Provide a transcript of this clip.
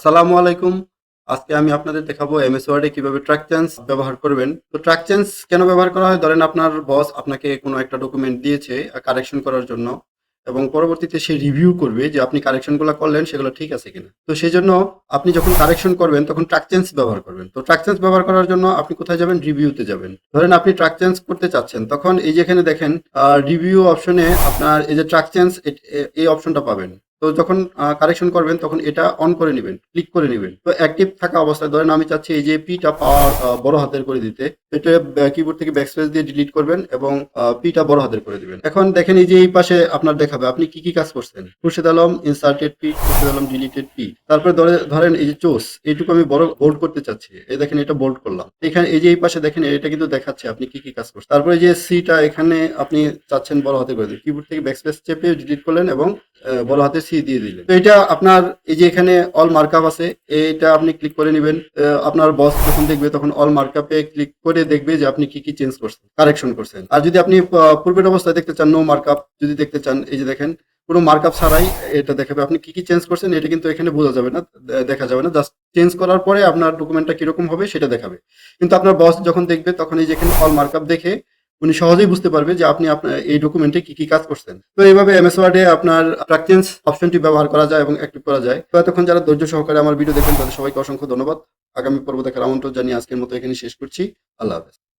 আসসালামু আলাইকুম। আজকে আমি আপনাদের দেখাবো এমএস ওয়ার্ডে কীভাবে ট্র্যাক চেঞ্জ ব্যবহার করবেন। তো ট্র্যাক চেঞ্জ কেন ব্যবহার করা হয়? ধরেন আপনার বস আপনাকে কোনো একটা ডকুমেন্ট দিয়েছে কারেকশন করার জন্য এবং পরবর্তীতে সে রিভিউ করবে যে আপনি কারেকশনগুলো করলেন, সেগুলো ঠিক আছে কিনা। তো সেই জন্য আপনি যখন কারেকশন করবেন, তখন ট্র্যাক চেঞ্জ ব্যবহার করবেন। তো ট্র্যাক চেঞ্জ ব্যবহার করার জন্য আপনি কোথায় যাবেন? রিভিউতে যাবেন। ধরেন আপনি ট্র্যাক চেঞ্জ করতে চাচ্ছেন, তখন এই যেখানে দেখেন রিভিউ অপশনে আপনার এই যে ট্র্যাক চেঞ্জ এই অপশনটা পাবেন। তো যখন কারেকশন করবেন, তখন এটা অন করে নেবেন ক্লিক করে নেবেন। তো অ্যাক্টিভ থাকা অবস্থায়, ধরেন আমি চাচ্ছি এই যে পিটা পাওয়ার বড় হাতের করে দিতে, এটা কিবোর্ড থেকে ব্যাকস্পেস দিয়ে ডিলিট করবেন এবং পিটা বড় হাতের করে দিবেন। এখন দেখেন এই যে এই পাশে আপনার দেখাবে, আপনি কি কি কাজ করছেন? Khurshed Alam inserted P Khurshed Alam deleted P তারপরে ধরে- ধরেন এই যে চোস, এইটুকু আমি বড় বোল্ড করতে চাচ্ছি, এই দেখেন এটা বোল্ড করলাম। এখানে এই যে এই পাশে দেখেন, এটা কিন্তু দেখাচ্ছে আপনি কি কি কাজ করছেন। তারপরে যে সিটা এখানে আপনি চাচ্ছেন বড় হাতে করে দিন কিবোর্ড থেকে ব্যাকস্পেস চেপে ডিলিট করলেন এবং বড় হাতে সি দিয়ে দিলেন। তো এটা আপনার এই যে এখানে অল মার্কআপ আছে এটা আপনি ক্লিক করে নেবেন। আপনার বস যখন দেখবে তখন অল মার্কআপে ক্লিক করে দেখবে যে আপনি কি কি চেঞ্জ করছেন কারেকশন করছেন। আর যদি আপনি পূর্বের অবস্থায় দেখতে চান নো মার্কআপ যদি দেখতে চান এই যে দেখেন, কোনো মার্কআপ ছাড়াই এটা দেখাবে। আপনি কি কি চেঞ্জ করছেন এটা কিন্তু এখানে বোঝা যাবে না দেখা যাবে না। জাস্ট চেঞ্জ করার পরে আপনার ডকুমেন্টটা কীরকম হবে সেটা দেখাবে। কিন্তু আপনার বস যখন দেখবে তখন এই যেখানে অল মার্কআপ দেখে উনি সহজেই বুঝতে পারবে যে আপনি আপনার এই ডকুমেন্টে কি কি কাজ করছেন। তো এইভাবে এমএস ওয়ার্ডে আপনার প্র্যাকটেন্স অপশনটি ব্যবহার করা যায় এবং অ্যাক্টিভ করা যায়। তো এতক্ষণ যারা ধৈর্য সহকারে আমার ভিডিও দেখেন তাদের সবাইকে অসংখ্য ধন্যবাদ। আগামী পর্ব দেখার আমন্ত্রণ জানিয়ে আজকের মতো এখানে শেষ করছি। আল্লাহ হাফেজ।